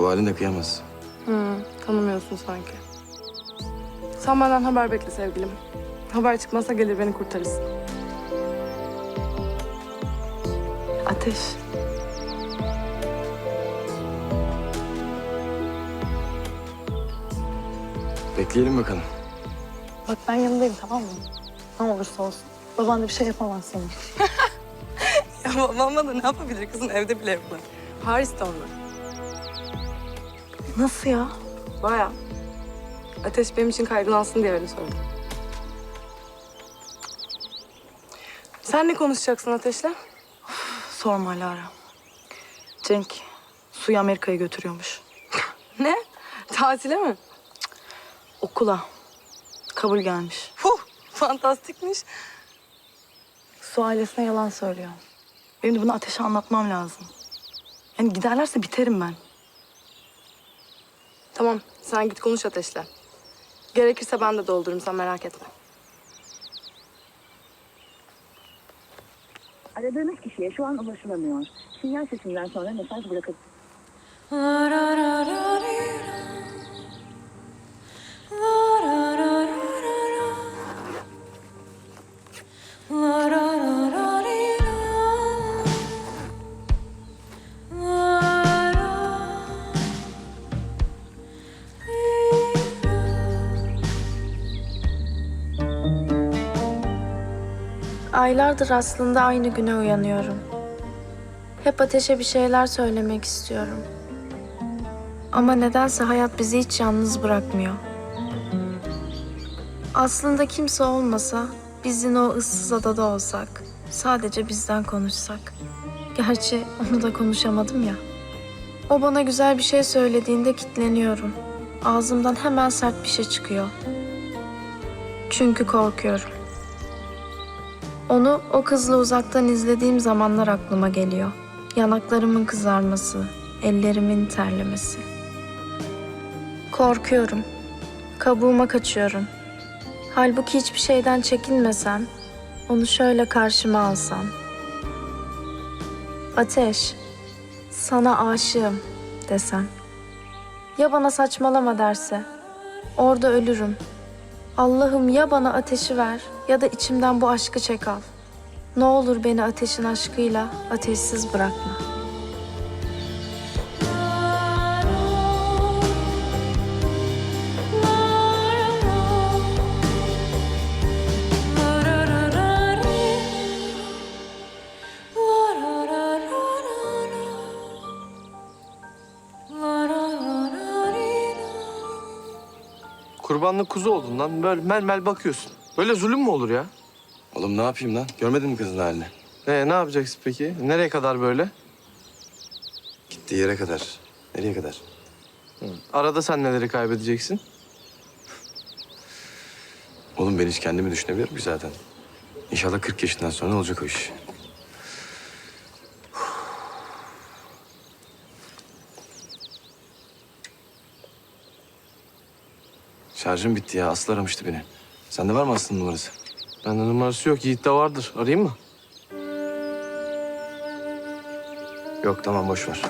Bu halinde kıyamaz. Hı, tanımıyorsun sanki. Sen benden haber bekle sevgilim. Haber çıkmazsa gelir beni kurtarırsın. Ateş. Bekleyelim bakalım. Bak ben yanındayım tamam mı? Ne olursa olsun. Baban da bir şey yapamaz sana. Ya babam da ne yapabilir kızım evde bile yapılır. Paris'te onlar. Nasıl ya? Baya. Ateş benim için kaygılansın diye öyle söyledim. Sen ne konuşacaksın Ateş'le? Sorma Lara. Cenk suyu Amerika'ya götürüyormuş. Ne? Tatile mi? Okula. Kabul gelmiş. Huh, fantastikmiş. Su ailesine yalan söylüyor. Benim de bunu ateşe anlatmam lazım. Yani giderlerse biterim ben. Tamam, sen git konuş Ateş'le. Gerekirse ben de doldururum, sen merak etme. Aradığınız kişiye şu an ulaşılamıyor. Sinyal sesinden sonra mesaj bırakın. Aylardır aslında aynı güne uyanıyorum. Hep ateşe bir şeyler söylemek istiyorum. Ama nedense hayat bizi hiç yalnız bırakmıyor. Aslında kimse olmasa, biz yine o ıssız adada olsak, sadece bizden konuşsak. Gerçi onu da konuşamadım ya. O bana güzel bir şey söylediğinde kitleniyorum. Ağzımdan hemen sert bir şey çıkıyor. Çünkü korkuyorum. Onu o kızla uzaktan izlediğim zamanlar aklıma geliyor. Yanaklarımın kızarması, ellerimin terlemesi. Korkuyorum. Kabuğuma kaçıyorum. Halbuki hiçbir şeyden çekinmesem, onu şöyle karşıma alsam. Ateş, sana aşığım desem. Ya bana saçmalama derse? Orada ölürüm. Allah'ım ya bana ateşi ver ya da içimden bu aşkı çek al. Ne olur beni ateşin aşkıyla ateşsiz bırakma. Kurbanlık kuzu oldun lan. Böyle mel mel bakıyorsun. Böyle zulüm mü olur ya? Oğlum ne yapayım lan? Görmedin mi kızın halini? Ee, ne yapacaksın peki? Nereye kadar böyle? Gittiği yere kadar. Nereye kadar? Arada sen neleri kaybedeceksin? Oğlum ben hiç kendimi düşünebilirim ki zaten. İnşallah 40 yaşından sonra olacak o iş. Şarjım bitti ya. Aslı aramıştı beni. Sende var mı Aslı'nın numarası? Bende numarası yok. Yiğit'te vardır. Arayayım mı? Yok tamam boş ver.